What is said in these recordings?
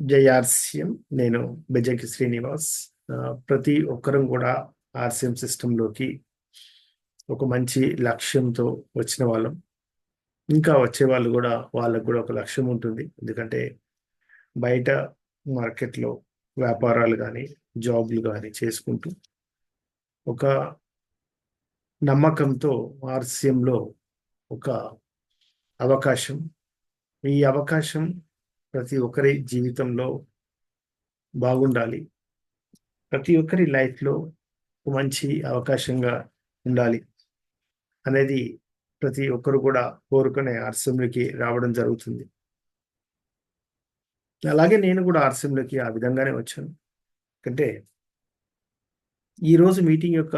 జై ఆర్సిఎం నేను బెజకి శ్రీనివాస్ ప్రతి ఒక్కరం కూడా ఆర్సిఎం సిస్టంలోకి ఒక మంచి లక్ష్యంతో వచ్చిన వాళ్ళం. ఇంకా వచ్చే వాళ్ళు కూడా వాళ్ళకు కూడా ఒక లక్ష్యం ఉంటుంది. ఎందుకంటే బయట మార్కెట్లో వ్యాపారాలు కానీ జాబ్లు కానీ చేసుకుంటూ ఒక నమ్మకంతో ఆర్సిఎంలో ఒక అవకాశం. ఈ అవకాశం ప్రతి ఒక్కరి జీవితంలో బాగుండాలి. ప్రతి ఒక్కరి లైఫ్లో మంచి అవకాశంగా ఉండాలి అనేది ప్రతి ఒక్కరు కూడా కోరుకునే ఆర్సంలోకి రావడం జరుగుతుంది. అలాగే నేను కూడా ఆర్సంలోకి ఆ విధంగానే వచ్చాను. అంటే ఈరోజు మీటింగ్ యొక్క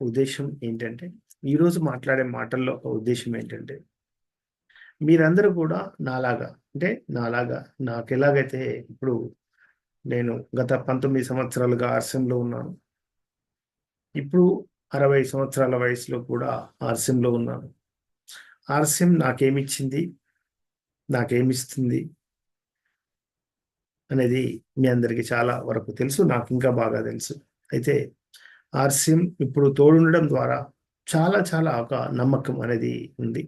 ఉద్దేశం ఏంటంటే ఈరోజు మాట్లాడే మాటల్లో ఒక ఉద్దేశం ఏంటంటే మీరందరూ కూడా నాలాగా అంటే నాలాగా నాకు ఎలాగైతే ఇప్పుడు నేను గత పంతొమ్మిది సంవత్సరాలుగా ఆర్సెంలో ఉన్నాను. ఇప్పుడు అరవై సంవత్సరాల వయసులో కూడా ఆర్సెంలో ఉన్నాను. ఆర్సెం నాకేమిచ్చింది నాకేమిస్తుంది అనేది మీ అందరికీ చాలా వరకు తెలుసు నాకు ఇంకా బాగా తెలుసు. అయితే ఆర్సిఎం ఇప్పుడు తోడుండడం ద్వారా చాలా చాలా ఒక నమ్మకం అనేది ఉంది.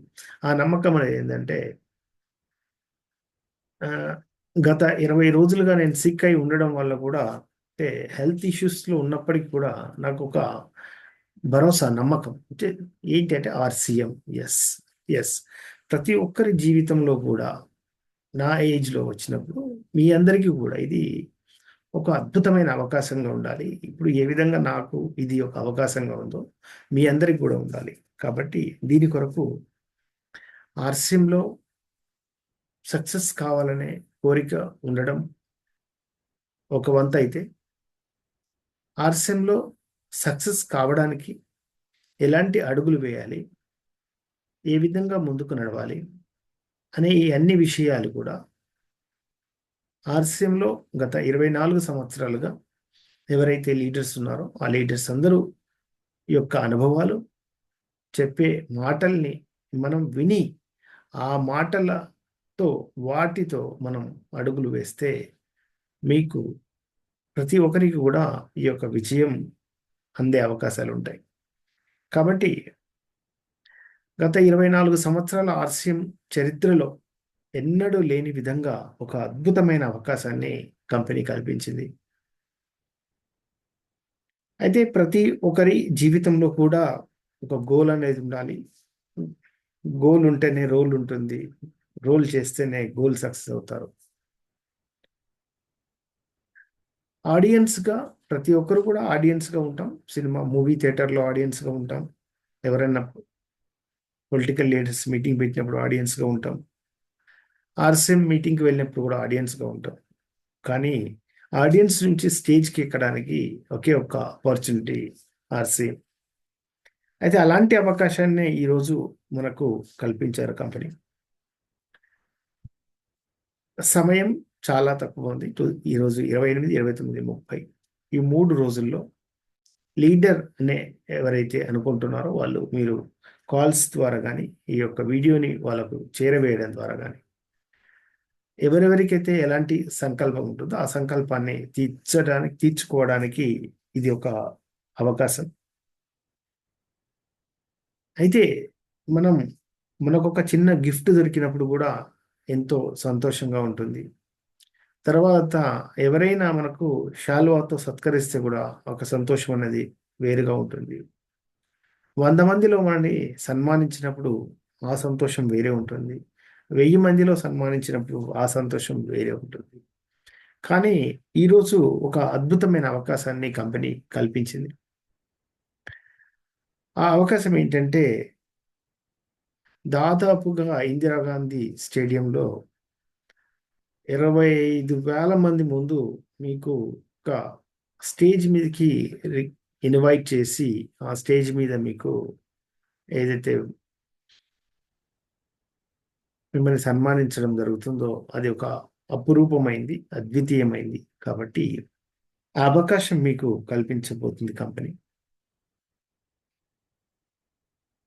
ఆ నమ్మకం అనేది ఏంటంటే గత ఇరవై రోజులుగా నేను సిక్ అయి ఉండడం వల్ల కూడా అంటే హెల్త్ ఇష్యూస్లో ఉన్నప్పటికీ కూడా నాకు ఒక భరోసా నమ్మకం. అంటే ఏంటంటే ఆర్సీఎం. Yes yes. ప్రతి ఒక్కరి జీవితంలో కూడా నా ఏజ్లో వచ్చినప్పుడు మీ అందరికీ కూడా ఇది ఒక అద్భుతమైన అవకాశంగా ఉండాలి. ఇప్పుడు ఏ విధంగా నాకు ఇది ఒక అవకాశంగా ఉందో మీ అందరికి కూడా ఉండాలి. కాబట్టి దీని కొరకు ఆర్సిఎంలో సక్సెస్ కావాలనే కోరిక ఉండడం ఒక వంత అయితే ఆర్సిఎంలో సక్సెస్ కావడానికి ఎలాంటి అడుగులు వేయాలి? ఏ విధంగా ముందుకు నడవాలి? అనే ఈ అన్ని విషయాలు కూడా ఆర్సీఎంలో గత ఇరవై నాలుగు సంవత్సరాలుగా ఎవరైతే లీడర్స్ ఉన్నారో ఆ లీడర్స్ అందరూ యొక్క అనుభవాలు చెప్పే మాటల్ని మనం విని ఆ మాటలతో వాటితో మనం అడుగులు వేస్తే మీకు ప్రతి ఒక్కరికి కూడా ఈ యొక్క విజయం అందే అవకాశాలు ఉంటాయి. కాబట్టి గత ఇరవై నాలుగు సంవత్సరాల ఆర్సీఎం చరిత్రలో ఎన్నడూ లేని విధంగా ఒక అద్భుతమైన అవకాశాన్ని కంపెనీ కల్పించింది. అయితే ప్రతి ఒక్కరి జీవితంలో కూడా ఒక గోల్ అనేది ఉండాలి. గోల్ ఉంటేనే రోల్ ఉంటుంది. రోల్ చేస్తేనే గోల్ సక్సెస్ అవుతారు. ఆడియన్స్గా ప్రతి ఒక్కరు కూడా ఆడియన్స్గా ఉంటాం. సినిమా మూవీ థియేటర్లో ఆడియన్స్గా ఉంటాం. ఎవరైనా పొలిటికల్ లీడర్స్ మీటింగ్ పెట్టినప్పుడు ఆడియన్స్గా ఉంటాం. ఆర్సీఎం మీటింగ్కి వెళ్ళినప్పుడు కూడా ఆడియన్స్గా ఉంటాం. కానీ ఆడియన్స్ నుంచి స్టేజ్కి ఎక్కడానికి ఒకే ఒక్క ఆపర్చునిటీ ఆర్సీఎం. అయితే అలాంటి అవకాశాన్ని ఈరోజు మనకు కల్పించారు కంపెనీ. సమయం చాలా తక్కువ ఉంది. ఈరోజు ఇరవై ఎనిమిది ఇరవై తొమ్మిది ముప్పై. ఈ మూడు రోజుల్లో లీడర్ అనే ఎవరైతే అనుకుంటున్నారో వాళ్ళు మీరు కాల్స్ ద్వారా కానీ ఈ యొక్క వీడియోని వాళ్ళకు చేరవేయడం ద్వారా కానీ ఎవరెవరికైతే ఎలాంటి సంకల్పం ఉంటుందో ఆ సంకల్పాన్ని తీర్చడానికి తీర్చుకోవడానికి ఇది ఒక అవకాశం. అయితే మనం మనకొక చిన్న గిఫ్ట్ దొరికినప్పుడు కూడా ఎంతో సంతోషంగా ఉంటుంది. తర్వాత ఎవరైనా మనకు శాలువాతో సత్కరిస్తే కూడా ఒక సంతోషం అనేది వేరుగా ఉంటుంది. వంద మందిలో మనని సన్మానించినప్పుడు ఆ సంతోషం వేరే ఉంటుంది. వెయ్యి మందిలో సన్మానించినప్పుడు ఆ సంతోషం వేరే ఉంటుంది. కానీ ఈరోజు ఒక అద్భుతమైన అవకాశాన్ని కంపెనీ కల్పించింది. ఆ అవకాశం ఏంటంటే దాదాపుగా ఇందిరాగాంధీ స్టేడియంలో ఇరవై ఐదు వేల మంది ముందు మీకు ఒక స్టేజ్ మీదకి రి- ఇన్వైట్ చేసి ఆ స్టేజ్ మీద మీకు ఏదైతే మిమ్మల్ని సన్మానించడం జరుగుతుందో అది ఒక అపురూపమైంది అద్వితీయమైంది కాబట్టి ఆ అవకాశం మీకు కల్పించబోతుంది కంపెనీ.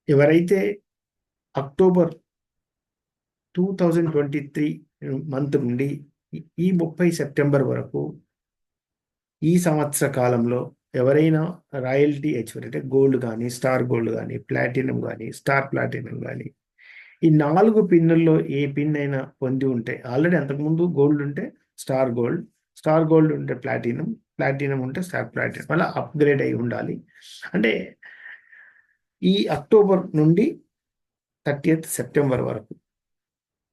ఎవరైతే October two thousand twenty three month నుండి ఈ- ముప్పై సెప్టెంబర్ వరకు ఈ సంవత్సర కాలంలో ఎవరైనా రాయల్టీ హెచ్వర్ అంటే గోల్డ్ కానీ స్టార్ గోల్డ్ కానీ ప్లాటినం కానీ స్టార్ ప్లాటినం కానీ ఈ నాలుగు పిన్నుల్లో ఏ పిన్ అయినా పొంది ఉంటే ఆల్రెడీ అంతకుముందు గోల్డ్ ఉంటే స్టార్ గోల్డ్ స్టార్ గోల్డ్ ఉంటే ప్లాటినం ప్లాటినం ఉంటే స్టార్ ప్లాటినం అలా అప్గ్రేడ్ అయి ఉండాలి. అంటే ఈ అక్టోబర్ నుండి థర్టీయత్ సెప్టెంబర్ వరకు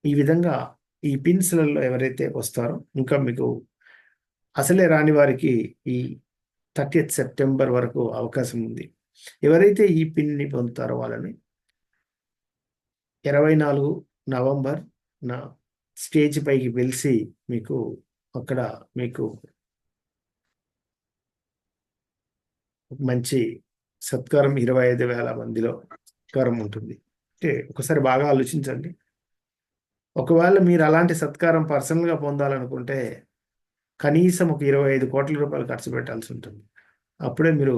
ఈ విధంగా ఈ పిన్స్లలో ఎవరైతే వస్తారో ఇంకా మీకు అసలే రాని వారికి ఈ థర్టీయత్ సెప్టెంబర్ వరకు అవకాశం ఉంది. ఎవరైతే ఈ పిన్ని పొందుతారో వాళ్ళని ఇరవై నాలుగు నవంబర్ నా స్టేజ్ పైకి పిలిచి మీకు అక్కడ మీకు మంచి సత్కారం ఇరవై ఐదు వేల మందిలో సత్కారం ఉంటుంది. అంటే ఒకసారి బాగా ఆలోచించండి. ఒకవేళ మీరు అలాంటి సత్కారం పర్సనల్గా పొందాలనుకుంటే కనీసం ఒక ఇరవై ఐదు కోట్ల రూపాయలు ఖర్చు పెట్టాల్సి ఉంటుంది. అప్పుడే మీరు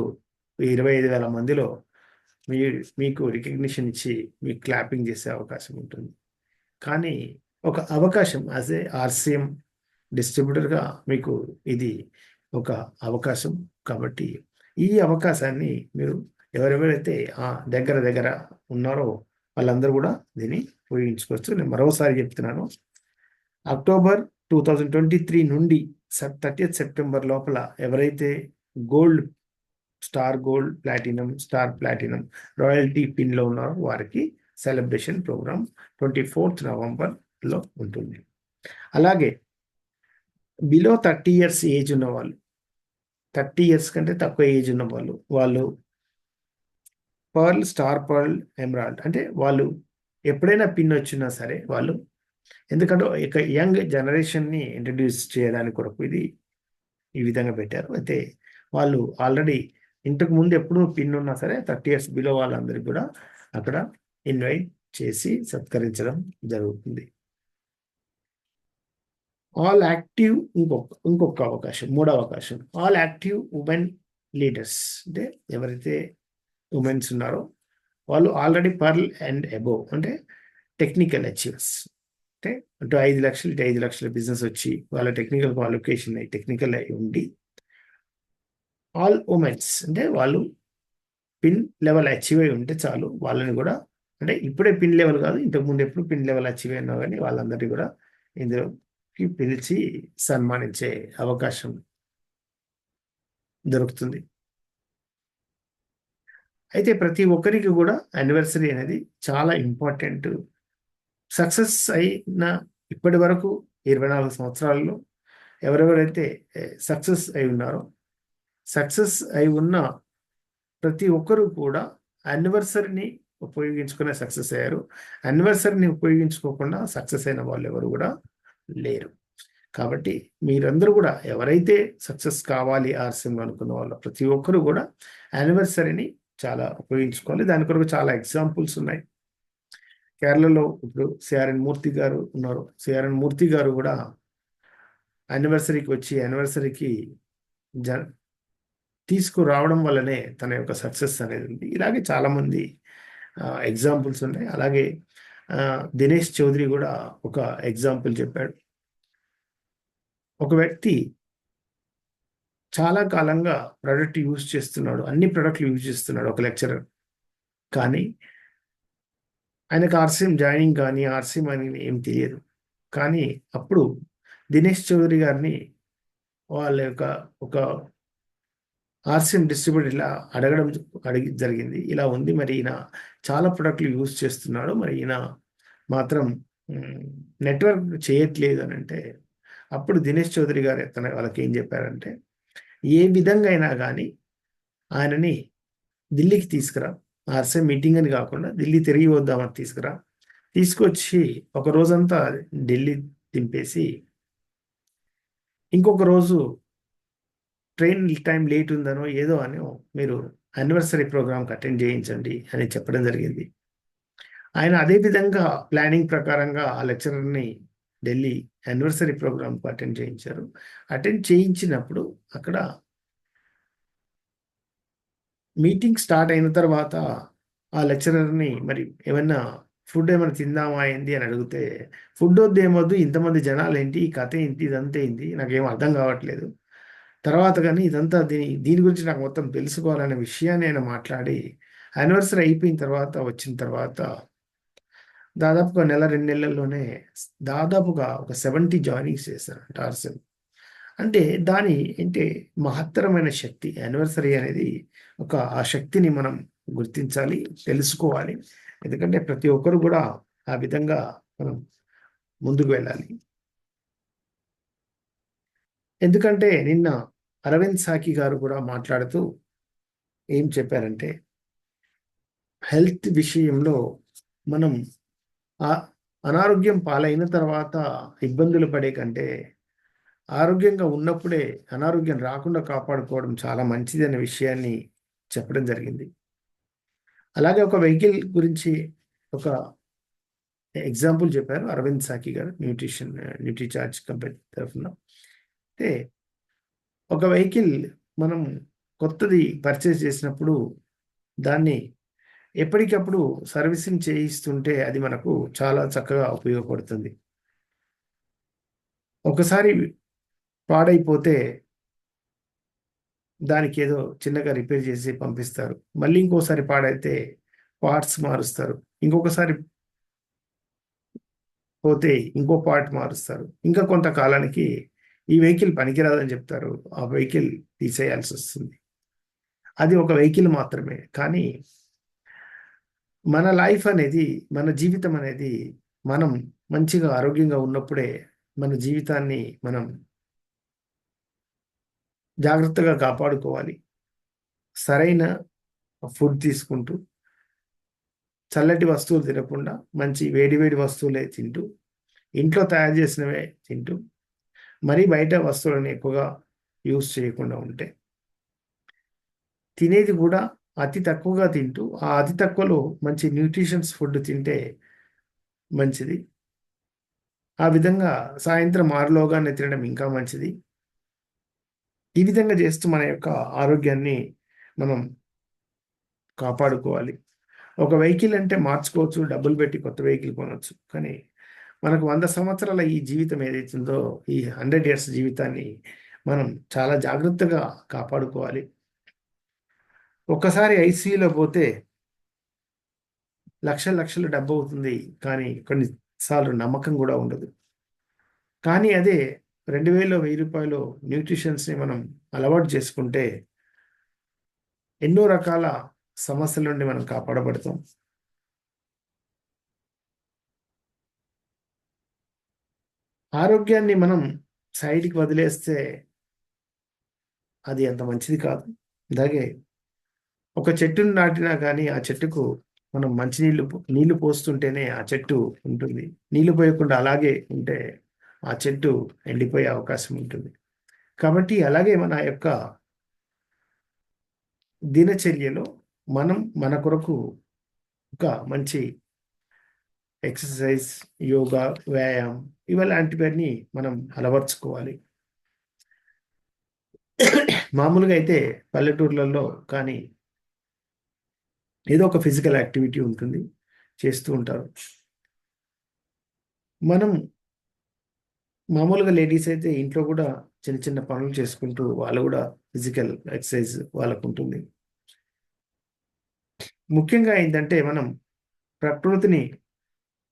ఇరవై ఐదు వేల మందిలో మీ మీకు రికగ్నిషన్ ఇచ్చి మీకు క్లాపింగ్ చేసే అవకాశం ఉంటుంది. కానీ ఒక అవకాశం యాజ్ ఏ ఆర్సీఎం డిస్ట్రిబ్యూటర్గా మీకు ఇది ఒక అవకాశం కాబట్టి ఈ అవకాశాన్ని మీరు ఎవరెవరైతే ఆ దగ్గర దగ్గర ఉన్నారో వాళ్ళందరూ కూడా దీన్ని ఉపయోగించుకోవచ్చు. నేను మరోసారి చెప్తున్నాను. October two thousand twenty three నుండి థర్టీ సెప్టెంబర్ లోపల ఎవరైతే gold star gold platinum star platinum. Royalty పిన్లో ఉన్న వారికి సెలబ్రేషన్ ప్రోగ్రామ్ ట్వంటీ ఫోర్త్ నవంబర్లో ఉంటుంది. అలాగే బిలో థర్టీ ఇయర్స్ ఏజ్ ఉన్న వాళ్ళు థర్టీ ఇయర్స్ కంటే తక్కువ ఏజ్ ఉన్న వాళ్ళు వాళ్ళు పర్ల్ స్టార్ పర్ల్ ఎమరాల్డ్ అంటే వాళ్ళు ఎప్పుడైనా పిన్ వచ్చినా సరే వాళ్ళు ఎందుకంటే ఇక యంగ్ జనరేషన్ని ఇంట్రడ్యూస్ చేయడానికి కొరకు ఇది ఈ విధంగా పెట్టారు. అయితే వాళ్ళు ఆల్రెడీ ఇంతకు ముందు ఎప్పుడు పిన్ ఉన్నా సరే థర్టీ ఇయర్స్ బిలో వాళ్ళందరికీ కూడా అక్కడ ఇన్వైట్ చేసి సత్కరించడం జరుగుతుంది. ఆల్ యాక్టివ్ ఇంకొక ఇంకొక అవకాశం మూడో అవకాశం. ఆల్ యాక్టివ్ ఉమెన్ లీడర్స్ అంటే ఎవరైతే ఉమెన్స్ ఉన్నారో వాళ్ళు ఆల్రెడీ పర్ల్ అండ్ అబోవ్ అంటే టెక్నికల్ అచీవర్స్ అంటే అటు ఐదు లక్షలు ఇటు ఐదు లక్షల బిజినెస్ వచ్చి వాళ్ళ టెక్నికల్ క్వాలిఫికేషన్ టెక్నికల్ అయి ఉండి ఆల్ ఉమెన్స్ అంటే వాళ్ళు పిన్ లెవెల్ అచీవ్ అయి ఉంటే చాలు. వాళ్ళని కూడా అంటే ఇప్పుడే పిన్ లెవెల్ కాదు ఇంతకుముందు ఎప్పుడు పిన్ లెవెల్ అచీవ్ అయినా కానీ వాళ్ళందరినీ కూడా ఇందులోకి పిలిచి సన్మానించే అవకాశం దొరుకుతుంది. అయితే ప్రతి ఒక్కరికి కూడా యానివర్సరీ అనేది చాలా ఇంపార్టెంట్ సక్సెస్ అయిన ఇప్పటి వరకు ఇరవై నాలుగు సంవత్సరాల్లో ఎవరెవరైతే సక్సెస్ అయి ఉన్నారో సక్సెస్ అయి ఉన్న ప్రతి ఒక్కరూ కూడా యానివర్సరీని ఉపయోగించుకునే సక్సెస్ అయ్యారు. యానివర్సరీని ఉపయోగించుకోకుండా సక్సెస్ అయిన వాళ్ళు ఎవరు కూడా లేరు. కాబట్టి మీరందరూ కూడా ఎవరైతే సక్సెస్ కావాలి ఆర్సీఎంలో అనుకున్న వాళ్ళు ప్రతి ఒక్కరు కూడా యానివర్సరీని చాలా ఉపయోగించుకోవాలి. దాని కొరకు చాలా ఎగ్జాంపుల్స్ ఉన్నాయి. కేరళలో ఇప్పుడు సిఆర్ఎన్ మూర్తి గారు ఉన్నారు. సిఆర్ఎన్ మూర్తి గారు కూడా యానివర్సరీకి వచ్చి యానివర్సరీకి జ తీసుకురావడం వల్లనే తన యొక్క సక్సెస్ అనేది ఉంది. ఇలాగే చాలామంది ఎగ్జాంపుల్స్ ఉన్నాయి. అలాగే దినేష్ చౌదరి కూడా ఒక ఎగ్జాంపుల్ చెప్పాడు. ఒక వ్యక్తి చాలా కాలంగా ప్రోడక్ట్ యూజ్ చేస్తున్నాడు. అన్ని ప్రోడక్ట్లు యూజ్ చేస్తున్నాడు ఒక లెక్చరర్. కానీ ఆయనకు ఆర్సీఎం జాయినింగ్ కానీ ఆర్సీఎం అని ఏం తెలియదు. కానీ అప్పుడు దినేష్ చౌదరి గారిని వాళ్ళ యొక్క ఒక ఆర్సిఎం డిస్ట్రిబ్యూటర్ ఇలా అడగడం అడిగి జరిగింది. ఇలా ఉంది. మరి ఈయన చాలా ప్రొడక్ట్లు యూజ్ చేస్తున్నాడు. మరి ఈయన మాత్రం నెట్వర్క్ చేయట్లేదు అని అంటే అప్పుడు దినేష్ చౌదరి గారు తన వాళ్ళకి ఏం చెప్పారంటే ఏ విధంగా అయినా కానీ ఆయనని ఢిల్లీకి తీసుకురా. ఆర్సీఎం మీటింగ్ అని కాకుండా ఢిల్లీ తిరిగి వద్దామని తీసుకురా. తీసుకొచ్చి ఒక రోజంతా ఢిల్లీ దింపేసి ఇంకొక రోజు ట్రైన్ టైం లేట్ ఉందనో ఏదో అని మీరు యానివర్సరీ ప్రోగ్రామ్కి అటెండ్ చేయించండి అని చెప్పడం జరిగింది. ఆయన అదే విధంగా ప్లానింగ్ ప్రకారంగా ఆ లెక్చరర్ని ఢిల్లీ యానివర్సరీ ప్రోగ్రామ్కి అటెండ్ చేయించారు. అటెండ్ చేయించినప్పుడు అక్కడ మీటింగ్ స్టార్ట్ అయిన తర్వాత ఆ లెక్చరర్ని మరి ఏమన్నా ఫుడ్ ఏమైనా తిందామా ఏంది అని అడిగితే ఫుడ్ వద్దు ఏమొద్దు ఇంతమంది జనాలు ఏంటి ఈ కథ ఏంటి ఇదంతా ఏంటి నాకేం అర్థం కావట్లేదు తర్వాత కానీ ఇదంతా దీని దీని గురించి నాకు మొత్తం తెలుసుకోవాలనే విషయాన్ని ఆయన మాట్లాడి యానివర్సరీ అయిపోయిన తర్వాత వచ్చిన తర్వాత దాదాపుగా నెల రెండు నెలల్లోనే దాదాపుగా ఒక సెవెంటీ జాయినింగ్స్ చేశారు టార్సన్ అంటే దాని అంటే మహత్తరమైన శక్తి యానివర్సరీ అనేది ఒక ఆ శక్తిని మనం గుర్తించాలి తెలుసుకోవాలి. ఎందుకంటే ప్రతి ఒక్కరు కూడా ఆ విధంగా మనం ముందుకు వెళ్ళాలి. ఎందుకంటే నిన్న అరవింద్ సాకి గారు కూడా మాట్లాడుతూ ఏం చెప్పారంటే హెల్త్ విషయంలో మనం ఆ అనారోగ్యం పాలైన తర్వాత ఇబ్బందులు పడే కంటే ఆరోగ్యంగా ఉన్నప్పుడే అనారోగ్యం రాకుండా కాపాడుకోవడం చాలా మంచిది అనే విషయాన్ని చెప్పడం జరిగింది. అలాగే ఒక వెహికల్ గురించి ఒక ఎగ్జాంపుల్ చెప్పారు అరవింద్ సాకి గారు న్యూట్రిషన్ న్యూట్రీ చార్జ్ కంపెనీ తరఫున. అంటే ఒక వెహికల్ మనం కొత్తది పర్చేస్ చేసినప్పుడు దాన్ని ఎప్పటికప్పుడు సర్వీసింగ్ చేయిస్తుంటే అది మనకు చాలా చక్కగా ఉపయోగపడుతుంది. ఒకసారి పాడైపోతే దానికి ఏదో చిన్నగా రిపేర్ చేసి పంపిస్తారు. మళ్ళీ ఇంకోసారి పాడైతే పార్ట్స్ మారుస్తారు. ఇంకొకసారి పోతే ఇంకో పార్ట్ మారుస్తారు. ఇంకా కొంతకాలానికి ఈ వెహికల్ పనికిరాదని చెప్తారు. ఆ వెహికల్ తీసేయాల్సి వస్తుంది. అది ఒక వెహికల్ మాత్రమే. కానీ మన లైఫ్ అనేది మన జీవితం అనేది మనం మంచిగా ఆరోగ్యంగా ఉన్నప్పుడే మన జీవితాన్ని మనం జాగ్రత్తగా కాపాడుకోవాలి. సరైన ఫుడ్ తీసుకుంటూ చల్లటి వస్తువులు తినకుండా మంచి వేడి వేడి వస్తువులే తింటూ ఇంట్లో తయారు చేసినవే తింటూ మరీ బయట వస్తువులను ఎక్కువగా యూస్ చేయకుండా ఉంటే. తినేది కూడా అతి తక్కువగా తింటూ ఆ అతి తక్కువలో మంచి న్యూట్రిషన్స్ ఫుడ్ తింటే మంచిది. ఆ విధంగా సాయంత్రం ఆరులోగానే తినడం ఇంకా మంచిది. ఈ విధంగా చేస్తూ మన యొక్క ఆరోగ్యాన్ని మనం కాపాడుకోవాలి. ఒక వెహికల్ అంటే మార్చుకోవచ్చు డబ్బులు పెట్టి కొత్త వెహికల్ కొనవచ్చు కానీ మనకు వంద సంవత్సరాల ఈ జీవితం ఏదైతుందో ఈ హండ్రెడ్ ఇయర్స్ జీవితాన్ని మనం చాలా జాగ్రత్తగా కాపాడుకోవాలి. ఒక్కసారి ఐసీయూలో పోతే లక్ష లక్షల డబ్బు అవుతుంది కానీ కొన్నిసార్లు నమ్మకం కూడా ఉండదు. కానీ అదే రెండు వేలు వెయ్యి రూపాయలు న్యూట్రిషన్స్ని మనం అలవాటు చేసుకుంటే ఎన్నో రకాల సమస్యల నుండి మనం కాపాడబడతాం. ఆరోగ్యాన్ని మనం సైడ్కి వదిలేస్తే అది అంత మంచిది కాదు. అలాగే ఒక చెట్టును నాటినా కానీ ఆ చెట్టుకు మనం మంచినీళ్ళు నీళ్ళు పోస్తుంటేనే ఆ చెట్టు ఉంటుంది. నీళ్ళు పోయకుండా అలాగే ఉంటే ఆ చెట్టు ఎండిపోయే అవకాశం ఉంటుంది. కాబట్టి అలాగే మన యొక్క దినచర్యలో మనం మన కొరకు ఒక మంచి ఎక్సర్సైజ్ యోగా వ్యాయామం ఇవలాంటివన్నీ మనం అలవర్చుకోవాలి. మామూలుగా అయితే పల్లెటూర్లలో కానీ ఏదో ఒక ఫిజికల్ యాక్టివిటీ ఉంటుంది చేస్తూ ఉంటారు. మనం మామూలుగా లేడీస్ అయితే ఇంట్లో కూడా చిన్న చిన్న పనులు చేసుకుంటూ వాళ్ళు కూడా ఫిజికల్ ఎక్సర్సైజ్ వాళ్ళకు ఉంటుంది. ముఖ్యంగా ఏంటంటే మనం ప్రకృతిని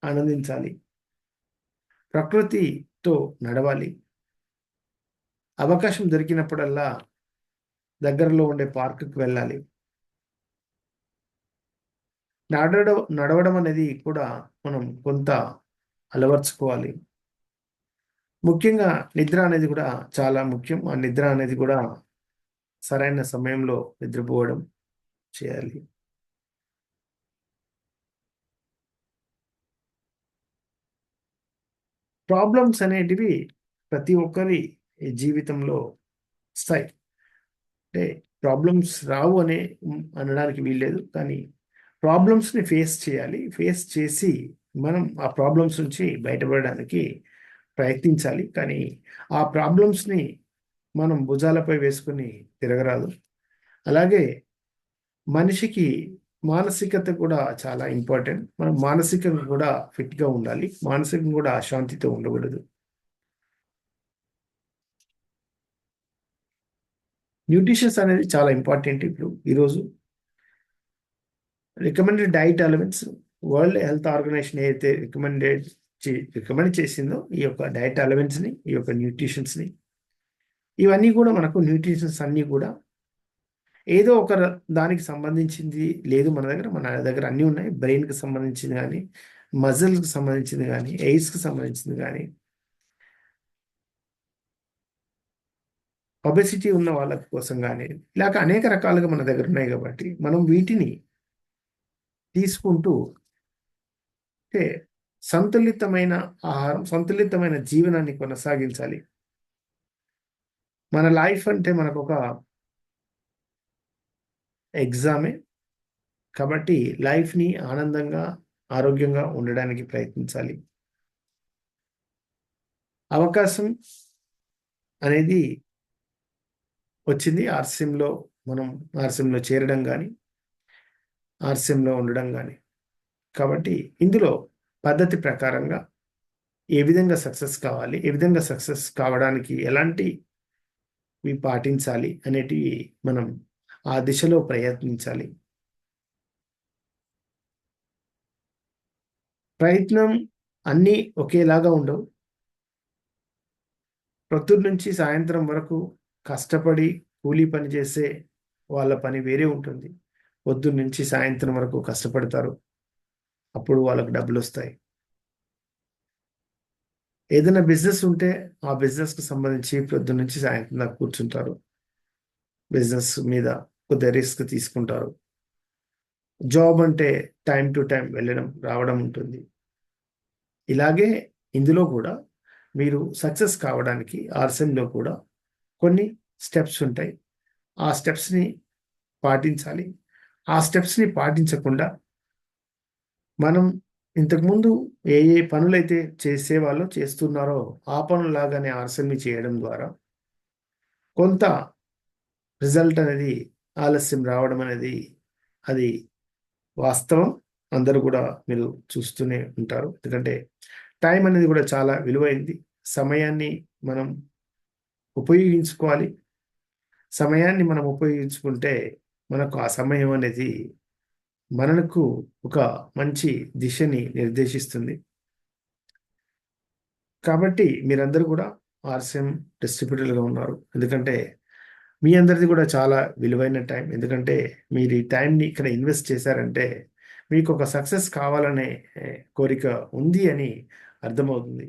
ఆనందించాలి. ప్రకృతితో నడవాలి. అవకాశం దొరికినప్పుడల్లా దగ్గరలో ఉండే పార్కుకి వెళ్ళాలి. నడవడం నడవడం అనేది కూడా మనం కొంత అలవర్చుకోవాలి. ముఖ్యంగా నిద్ర అనేది కూడా చాలా ముఖ్యం. ఆ నిద్ర అనేది కూడా సరైన సమయంలో నిద్రపోవడం చేయాలి. ప్రాబ్లమ్స్ అనేటివి ప్రతి ఒక్కరి జీవితంలో వస్తాయి. అంటే ప్రాబ్లమ్స్ రావు అనే అనడానికి వీల్లేదు. కానీ ప్రాబ్లమ్స్ని ఫేస్ చేయాలి. ఫేస్ చేసి మనం ఆ ప్రాబ్లమ్స్ నుంచి బయటపడడానికి ప్రయత్నించాలి. కానీ ఆ ప్రాబ్లమ్స్ని మనం భుజాలపై వేసుకుని తిరగరాదు. అలాగే మనిషికి మానసికత కూడా చాలా ఇంపార్టెంట్. మనం మానసికంగా కూడా ఫిట్గా ఉండాలి. మానసికంగా కూడా అశాంతితో ఉండకూడదు. న్యూట్రిషన్స్ అనేది చాలా ఇంపార్టెంట్ ఇప్పుడు ఈరోజు recommended diet elements world health organization ఏదైతే రికమెండెడ్ రికమెండ్ చేసిందో ఈ యొక్క డైట్ ఎలిమెంట్స్ని ఈ యొక్క న్యూట్రిషన్స్ని ఇవన్నీ కూడా మనకు న్యూట్రిషన్స్ అన్నీ కూడా ఏదో ఒక దానికి సంబంధించింది. లేదు మన దగ్గర మన దగ్గర అన్నీ ఉన్నాయి. బ్రెయిన్కి సంబంధించింది కానీ మజిల్స్కి సంబంధించింది కానీ ఎయిడ్స్కి సంబంధించింది కానీ ఒబెసిటీ ఉన్న వాళ్ళ కోసం కానీ ఇలాగ అనేక రకాలుగా మన దగ్గర ఉన్నాయి కాబట్టి మనం వీటిని తీసుకుంటూ అంటే సంతులితమైన ఆహారం సంతులితమైన జీవనాన్ని కొనసాగించాలి. మన లైఫ్ అంటే మనకు ఒక ఎగ్జామే. కాబట్టి లైఫ్ని ఆనందంగా ఆరోగ్యంగా ఉండడానికి ప్రయత్నించాలి. అవకాశం అనేది వచ్చింది. ఆర్సిఎంలో మనం ఆర్సిఎంలో చేరడం కానీ ఆర్సిఎంలో ఉండడం కానీ కాబట్టి ఇందులో పద్ధతి ప్రకారంగా ఏ విధంగా సక్సెస్ కావాలి ఏ విధంగా సక్సెస్ కావడానికి ఎలాంటివి పాటించాలి అనేటివి మనం ఆ దిశలో ప్రయత్నించాలి. ప్రయత్నం అన్నీ ఒకేలాగా ఉండవు. ప్రొద్దున నుంచి సాయంత్రం వరకు కష్టపడి కూలీ పని చేసే వాళ్ళ పని వేరే ఉంటుంది. పొద్దున్న నుంచి సాయంత్రం వరకు కష్టపడతారు. అప్పుడు వాళ్ళకు డబ్బులు వస్తాయి. ఏదైనా బిజినెస్ ఉంటే ఆ బిజినెస్కి సంబంధించి పొద్దున్న నుంచి సాయంత్రం దాకా కూర్చుంటారు. బిజినెస్ మీద కొద్దిగా రిస్క్ తీసుకుంటారు. జాబ్ అంటే టైం టు టైం వెళ్ళడం రావడం ఉంటుంది. ఇలాగే ఇందులో కూడా మీరు సక్సెస్ కావడానికి ఆర్సెన్లో కూడా కొన్ని స్టెప్స్ ఉంటాయి. ఆ స్టెప్స్ని పాటించాలి. ఆ స్టెప్స్ని పాటించకుండా మనం ఇంతకుముందు ఏ ఏ పనులైతే చేసేవాళ్ళు చేస్తున్నారో ఆ పనులాగానే ఆర్సెల్ని చేయడం ద్వారా కొంత రిజల్ట్ అనేది ఆలస్యం రావడం అనేది అది వాస్తవం. అందరూ కూడా మీరు చూస్తూనే ఉంటారు. ఎందుకంటే టైం అనేది కూడా చాలా విలువైంది. సమయాన్ని మనం ఉపయోగించుకోవాలి. సమయాన్ని మనం ఉపయోగించుకుంటే మనకు ఆ సమయం అనేది మనకు ఒక మంచి దిశని నిర్దేశిస్తుంది. కాబట్టి మీరందరూ కూడా ఆర్సిఎం డిస్ట్రిబ్యూటర్గా ఉన్నారు. ఎందుకంటే మీ అందరిది కూడా చాలా విలువైన టైం. ఎందుకంటే మీరు ఈ టైంని ఇక్కడ ఇన్వెస్ట్ చేశారంటే మీకు ఒక సక్సెస్ కావాలనే కోరిక ఉంది అని అర్థమవుతుంది.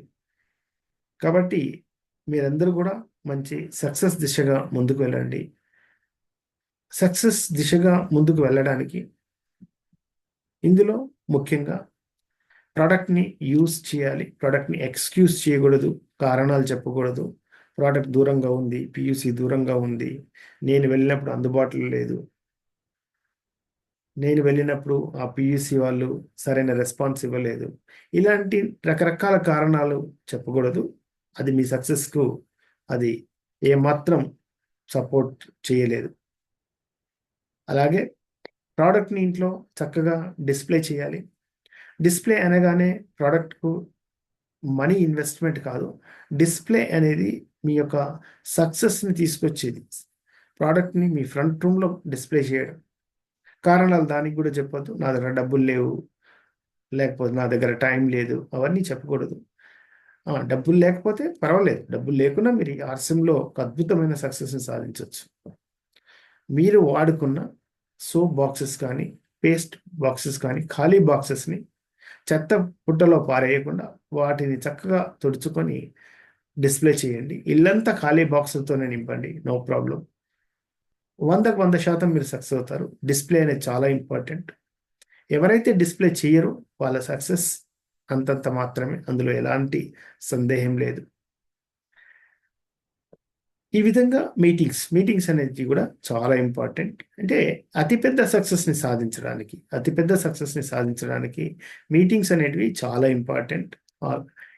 కాబట్టి మీరందరూ కూడా మంచి సక్సెస్ దిశగా ముందుకు వెళ్ళండి. సక్సెస్ దిశగా ముందుకు వెళ్ళడానికి ఇందులో ముఖ్యంగా ప్రోడక్ట్ని యూస్ చేయాలి. ప్రోడక్ట్ని ఎక్స్క్యూజ్ చేయకూడదు. కారణాలు చెప్పకూడదు. ప్రోడక్ట్ దూరంగా ఉంది పియూసి దూరంగా ఉంది. నేను వెళ్ళినప్పుడు అందుబాటులో లేదు. నేను వెళ్ళినప్పుడు ఆ పియూసి వాళ్ళు సరైన రెస్పాన్స్ ఇవ్వలేదు. ఇలాంటి రకరకాల కారణాలు చెప్పకూడదు. అది మీ సక్సెస్కు అది ఏమాత్రం సపోర్ట్ చేయలేదు. అలాగే ప్రోడక్ట్ని ఇంట్లో చక్కగా డిస్ప్లే చేయాలి. డిస్ప్లే అనగానే ప్రోడక్ట్కు మనీ ఇన్వెస్ట్మెంట్ కాదు. డిస్ప్లే అనేది మీ యొక్క సక్సెస్ని తీసుకొచ్చేది ప్రోడక్ట్ని మీ ఫ్రంట్ రూమ్లో డిస్ప్లే చేయడం. కారణాలు దానికి కూడా చెప్పొద్దు. నా దగ్గర డబ్బులు లేవు. లేకపోతే నా దగ్గర టైం లేదు. అవన్నీ చెప్పకూడదు. డబ్బులు లేకపోతే పర్వాలేదు. డబ్బులు లేకున్నా మీరు ఆర్సెంలో ఒక అద్భుతమైన సక్సెస్ని సాధించవచ్చు మీరు వాడుకున్న సోప్ బాక్సెస్ కానీ పేస్ట్ బాక్సెస్ కానీ ఖాళీ బాక్సెస్ని చెత్త పుట్టలో పారేయకుండా వాటిని చక్కగా తుడుచుకొని డిస్ప్లే చేయండి. ఇల్లంతా ఖాళీ బాక్సులతోనే నింపండి. No problem. వందకు వంద శాతం మీరు సక్సెస్ అవుతారు. డిస్ప్లే అనేది చాలా ఇంపార్టెంట్. ఎవరైతే డిస్ప్లే చేయరో వాళ్ళ సక్సెస్ అంతంత మాత్రమే. అందులో ఎలాంటి సందేహం లేదు. ఈ విధంగా మీటింగ్స్. మీటింగ్స్ అనేది కూడా చాలా ఇంపార్టెంట్. అంటే అతిపెద్ద సక్సెస్ని సాధించడానికి అతిపెద్ద సక్సెస్ని సాధించడానికి మీటింగ్స్ అనేటివి చాలా ఇంపార్టెంట్.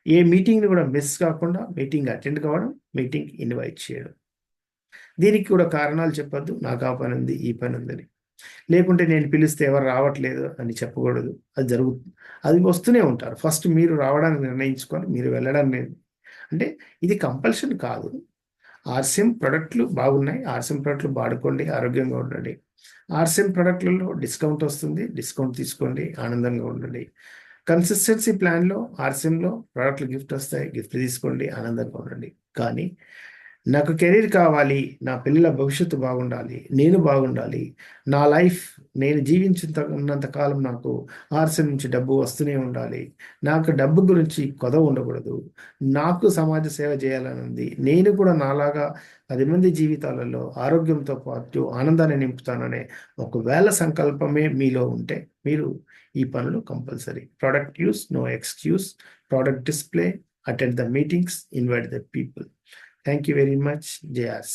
ఏ మీటింగ్ని కూడా మిస్ కాకుండా మీటింగ్ అటెండ్ కావడం మీటింగ్ ఇన్వైట్ చేయడం. దీనికి కూడా కారణాలు చెప్పొద్దు. నాకు ఆ పని ఉంది ఈ పని ఉందని. లేకుంటే నేను పిలిస్తే ఎవరు రావట్లేదు అని చెప్పకూడదు. అది జరుగుతుంది అది వస్తూనే ఉంటారు. ఫస్ట్ మీరు రావడానికి నిర్ణయించుకొని మీరు వెళ్ళడానికి అంటే ఇది కంపల్షన్ కాదు. ఆర్సిఎం ప్రొడక్ట్లు బాగున్నాయి. ఆర్సిఎం ప్రొడక్ట్లు వాడుకోండి ఆరోగ్యంగా ఉండండి. ఆర్సిఎం ప్రొడక్ట్లలో డిస్కౌంట్ వస్తుంది. డిస్కౌంట్ తీసుకోండి ఆనందంగా ఉండండి. కన్సిస్టెన్సీ ప్లాన్లో ఆర్సిఎంలో ప్రోడక్ట్లు గిఫ్ట్ వస్తాయి. గిఫ్ట్ తీసుకోండి ఆనందంగా ఉండండి. కానీ నాకు కెరీర్ కావాలి నా పిల్లల భవిష్యత్తు బాగుండాలి నేను బాగుండాలి నా లైఫ్ నేను జీవించినంత ఉన్నంత కాలం నాకు ఆర్సిఎం నుంచి డబ్బు వస్తూనే ఉండాలి. నాకు డబ్బు గురించి కొద ఉండకూడదు. నాకు సమాజ సేవ చేయాలని ఉంది. నేను కూడా నాలాగా పది మంది జీవితాలలో ఆరోగ్యంతో పాటు ఆనందాన్ని నింపుతాననే ఒకవేళ సంకల్పమే మీలో ఉంటే మీరు ఈ పనులు compulsory. Product use no excuse product display attend the meetings invite the people thank you very much JRC